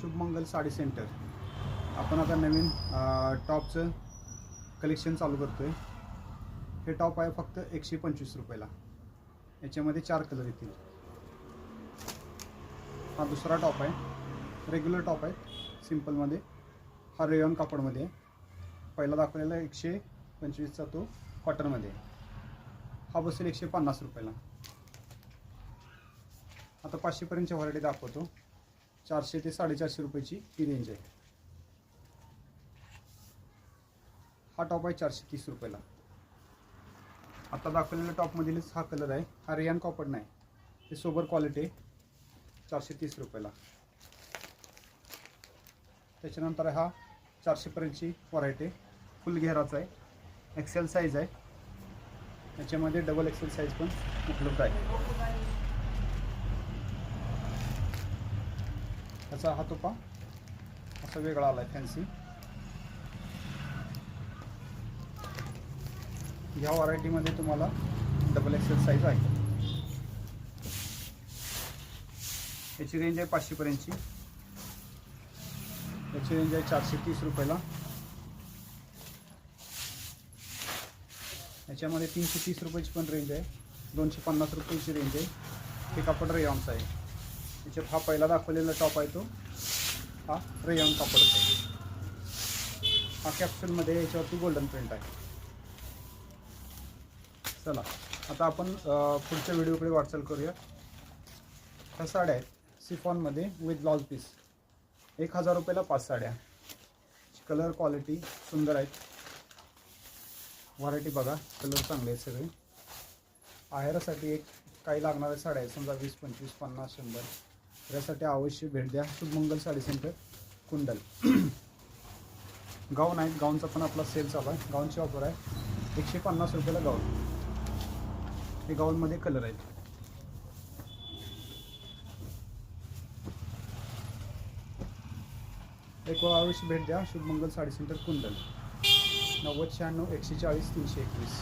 Shubhmangal sari centre. आपण आता नवीन टॉपचं collection चालू करतो आहे हे टॉप आहे फक्त एकशे पंचवीस रुपयाला. याच्यामध्ये चार कलर येतील. हा दुसरा टॉप आहे. रेग्युलर टॉप आहे. सिम्पलमध्ये. हा रेयॉन कापडमध्ये आहे. पहिला दाखवलेला एकशे पंचवीसचा तो कॉटनमध्ये आहे. हा बसेल एकशे पन्नास रुपयाला. आता पाचशेपर्यंतच्या व्हरायटी दाखवतो. चारशे ते साडेचारशे रुपयाची ही रेंज आहे. हा टॉप आहे चारशे तीस रुपयाला. आता दाखवलेल्या टॉपमधीलच हा कलर आहे. हा रियान कॉपर नाही. ते सोबर क्वालिटी आहे. चारशे तीस रुपयाला. त्याच्यानंतर हा चारशेपर्यंतची व्हरायटी आहे. फुल घेराचा आहे. एक्सेल साईज आहे. त्याच्यामध्ये डबल एक्सेल साईज पण उपलब्ध आहे. त्याचा हा तुपा असा वेगळा आला आहे फॅन्सी ह्या व्हरायटीमध्ये तुम्हाला डबल एक्सेल साईज आहे. याची रेंज आहे पाचशेपर्यंतची याची रेंज आहे चारशे तीस रुपयाला. याच्यामध्ये तीनशे तीस रुपयाची पण रेंज आहे. दोनशे पन्नास रुपयाची रेंज आहे. हे कापड रेयॉनचं आहे. त्याच्यात हा पहिला दाखवलेला टॉप आहे तो. हा रेयॉन कापडचा आहे हा कॅप्सूलमध्ये याच्यावरती गोल्डन प्रिंट आहे. चला आता आपण पुढच्या व्हिडिओकडे वाटचाल करूया. ह्या साड्या आहेत सिफॉनमध्ये विथ ब्लाउज पीस एक हजार रुपयाला पाच साड्या. कलर क्वालिटी सुंदर आहेत. व्हरायटी बघा कलर चांगले आहेत सगळे. आहेरासाठी एक काही लागणाऱ्या साड्या आहेत समजा वीस पंचवीस पन्नास शंभर. यासाठी अवश्य भेट द्या. शुभमंगल साडी सेंटर कुंडल. गाऊन आहेत. गाऊनचा पण आपला सेल चालू आहे. गाऊनची ऑफर आहे. एकशे पन्नास रुपयाला गाऊन. हे गाऊनमध्ये कलर आहेत. एक वेळा अवश्य भेट द्या. शुभमंगल साडी सेंटर कुंडल. नव्वद शहाण्णव एकशे चाळीस तीनशे एकवीस.